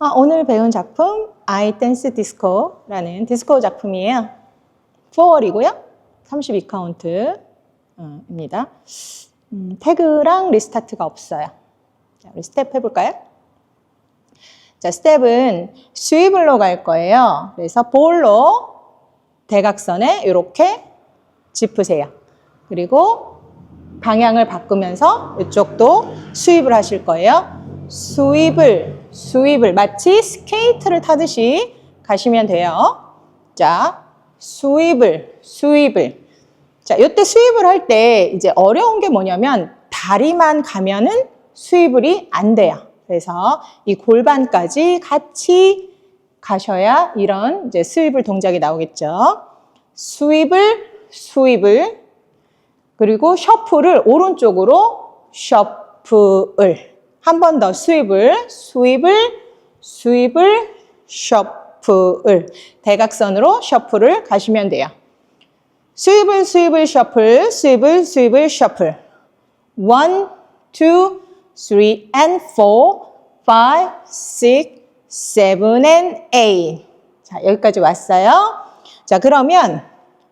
아, 오늘 배운 작품 I Dance Disco라는 디스코 작품이에요. 4월이고요. 32카운트입니다. 음, 태그랑 리스타트가 없어요. 자, 우리 스텝 해볼까요? 자, 스텝은 스위블로 갈 거예요. 그래서 볼로 대각선에 이렇게 짚으세요. 그리고 방향을 바꾸면서 이쪽도 스윕을 하실 거예요. 스윕을, 스윕을 마치 스케이트를 타듯이 가시면 돼요. 자, 스윕을, 스윕을. 자, 이때 스윕을 할 때 이제 어려운 게 뭐냐면 다리만 가면은 스윕을이 안 돼요. 그래서 이 골반까지 같이 가셔야 이런 이제 스윕을 동작이 나오겠죠. 스윕을, 스윕을. 그리고 셔플을 오른쪽으로 셔플을. 한 번더 스윕을, 스윕을, 스윕을, 셔플을. 대각선으로 셔플을 가시면 돼요. 스윕을, 스윕을, 셔플, 스윕을, 스윕을, 셔플. One, two, three and four, five, six, seven and eight. 자, 여기까지 왔어요. 자, 그러면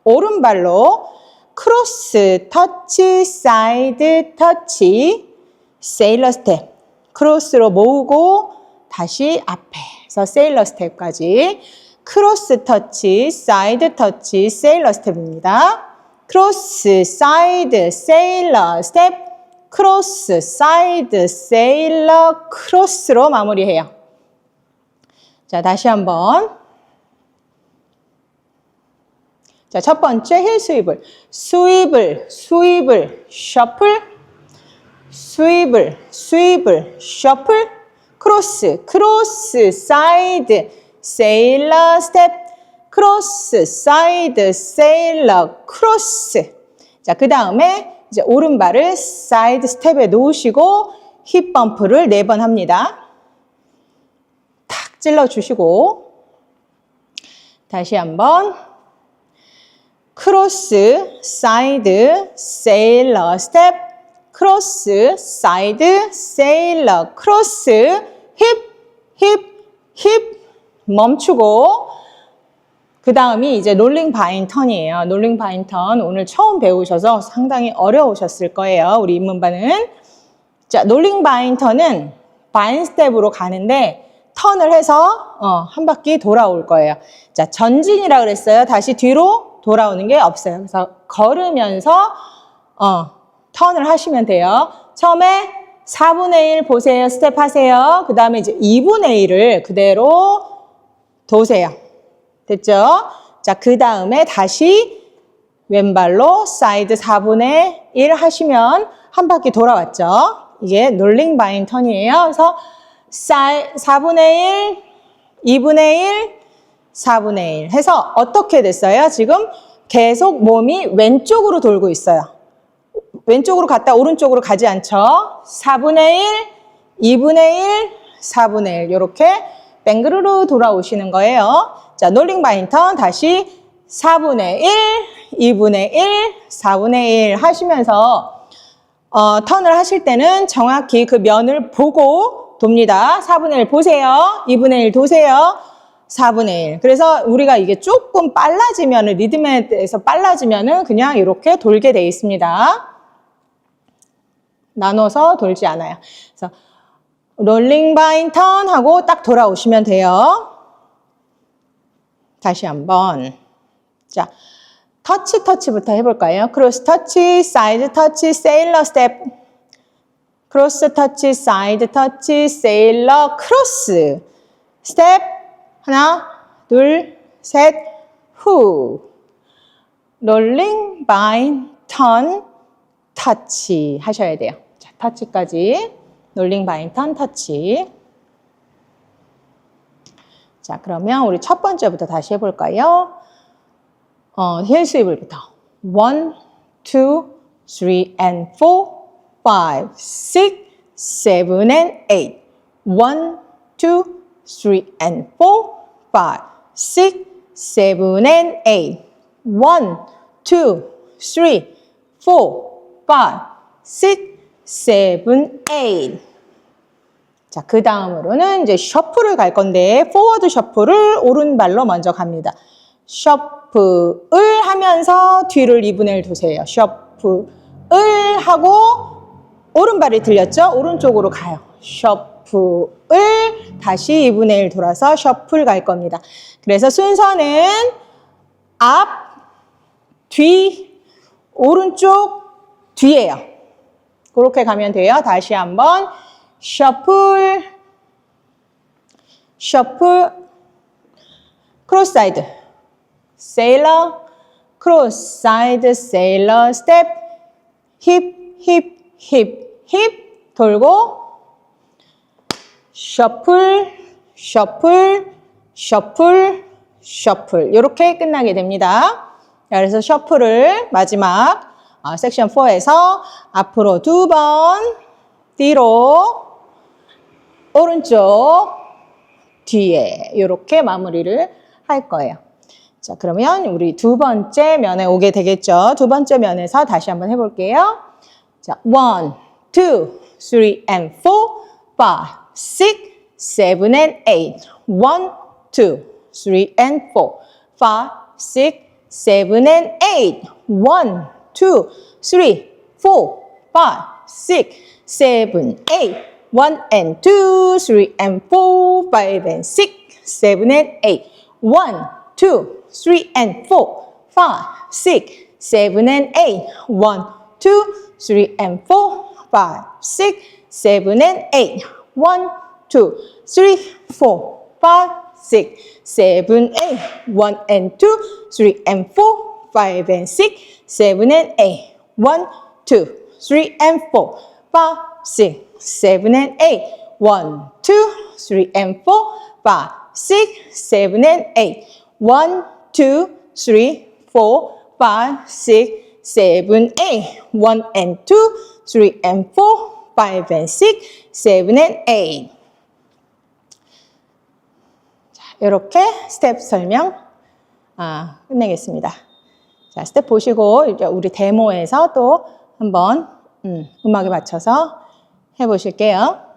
오른발로 크로스, 터치, 사이드, 터치, 세일러 스텝. 크로스로 모으고 다시 앞에서 세일러 스텝까지. 크로스 터치, 사이드 터치, 세일러 스텝입니다. 크로스, 사이드, 세일러 스텝, 크로스, 사이드, 세일러, 크로스로 마무리해요. 자, 다시 한번. 자, 첫 번째 힐 스윕을. 스윕을, 스윕을, 셔플, 스윕을, 스윕을, 셔플, 크로스, 크로스, 사이드, 세일러 스텝, 크로스, 사이드, 세일러, 크로스. 자, 그 다음에 이제 오른발을 사이드 스텝에 놓으시고 힙 범프를 네 번 합니다. 탁 찔러 주시고 다시 한번 크로스, 사이드, 세일러 스텝, 크로스, 사이드, 세일러, 크로스, 힙, 힙, 힙, 멈추고 그 다음이 이제 롤링 바인 턴이에요. 롤링 바인 턴 오늘 처음 배우셔서 상당히 어려우셨을 거예요. 우리 입문반은. 자, 롤링 바인 턴은 바인 스텝으로 가는데 턴을 해서 어, 한 바퀴 돌아올 거예요. 자, 전진이라 그랬어요. 다시 뒤로 돌아오는 게 없어요. 그래서 걸으면서 어, 턴을 하시면 돼요. 처음에 4분의 1 보세요. 스텝 하세요. 그 다음에 이제 2분의 1을 그대로 도세요. 됐죠? 자, 그 다음에 다시 왼발로 사이드 4분의 1 하시면 한 바퀴 돌아왔죠? 이게 롤링 바인 턴이에요. 그래서 4분의 1, 2분의 1, 4분의 1 해서 어떻게 됐어요? 지금 계속 몸이 왼쪽으로 돌고 있어요. 왼쪽으로 갔다 오른쪽으로 가지 않죠? 4분의 1, 2분의 1, 4분의 1 이렇게 뱅그르르 돌아오시는 거예요. 자, 롤링 바인턴 다시 4분의 1, 2분의 1, 4분의 1 하시면서 어, 턴을 하실 때는 정확히 그 면을 보고 돕니다. 4분의 1 보세요. 2분의 1 도세요. 4분의 1. 그래서 우리가 이게 조금 빨라지면 리듬에 대해서 빨라지면은 그냥 이렇게 돌게 돼 있습니다. 나눠서 돌지 않아요. 그래서 롤링 바인 턴 하고 딱 돌아오시면 돼요. 다시 한번. 자, 터치 터치부터 해볼까요? 크로스 터치, 사이드 터치, 세일러 스텝. 크로스 터치, 사이드 터치, 세일러, 크로스. 스텝. 하나, 둘, 셋, 후. 롤링, 바인, 턴, 터치 하셔야 돼요. 자, 터치까지. 롤링, 바인, 턴, 터치. 자, 그러면 우리 첫 번째부터 다시 해볼까요? 어, 힐 스윕을부터. One, two, three and four, five, six, seven and eight. One, two, three and four, five, six, seven and eight. One, two, three, four, five, six, seven, eight. 자, 그 다음으로는 이제 셔플을 갈 건데, 포워드 셔플을 오른발로 먼저 갑니다. 셔플을 하면서 뒤를 2분의 1 두세요. 셔플을 하고, 오른발이 들렸죠? 오른쪽으로 가요. 셔플을 다시 2분의 1 돌아서 셔플 갈 겁니다. 그래서 순서는 앞, 뒤, 오른쪽, 뒤에요. 그렇게 가면 돼요. 다시 한번 셔플, 셔플, 크로스 사이드, 세일러, 크로스 사이드, 세일러, 스텝, 힙, 힙, 힙, 힙, 돌고, 셔플, 셔플, 셔플, 셔플. 이렇게 끝나게 됩니다. 자, 그래서 셔플을 마지막 어, 섹션 4에서 앞으로 두 번, 뒤로, 오른쪽, 뒤에 이렇게 마무리를 할 거예요. 자, 그러면 우리 두 번째 면에 오게 되겠죠. 두 번째 면에서 다시 한번 해볼게요. 자, one, two, three, and four, five, six, seven, and eight. One, two, three, and four, five, six, seven, and eight. One, two, three, four, five, six, seven, eight. One and two, three and four, five and six, seven and eight. One, two, three and four, five, six, seven and eight. One, two, three and four, five, six, seven and eight. One, two, three, four, five, six, seven, eight. One and two, three and four, five and six, seven and eight. One, two, three and four, five, six, seven and eight. One, two, three and four, five, six, seven and eight. One, two, three, four, five, six, seven, eight. One and two, three and four, five and six, seven and eight. 자, 이렇게 스텝 설명 아, 끝내겠습니다. 자, 스텝 보시고 이제 우리 데모에서 또 한번 음, 음악에 맞춰서 해보실게요.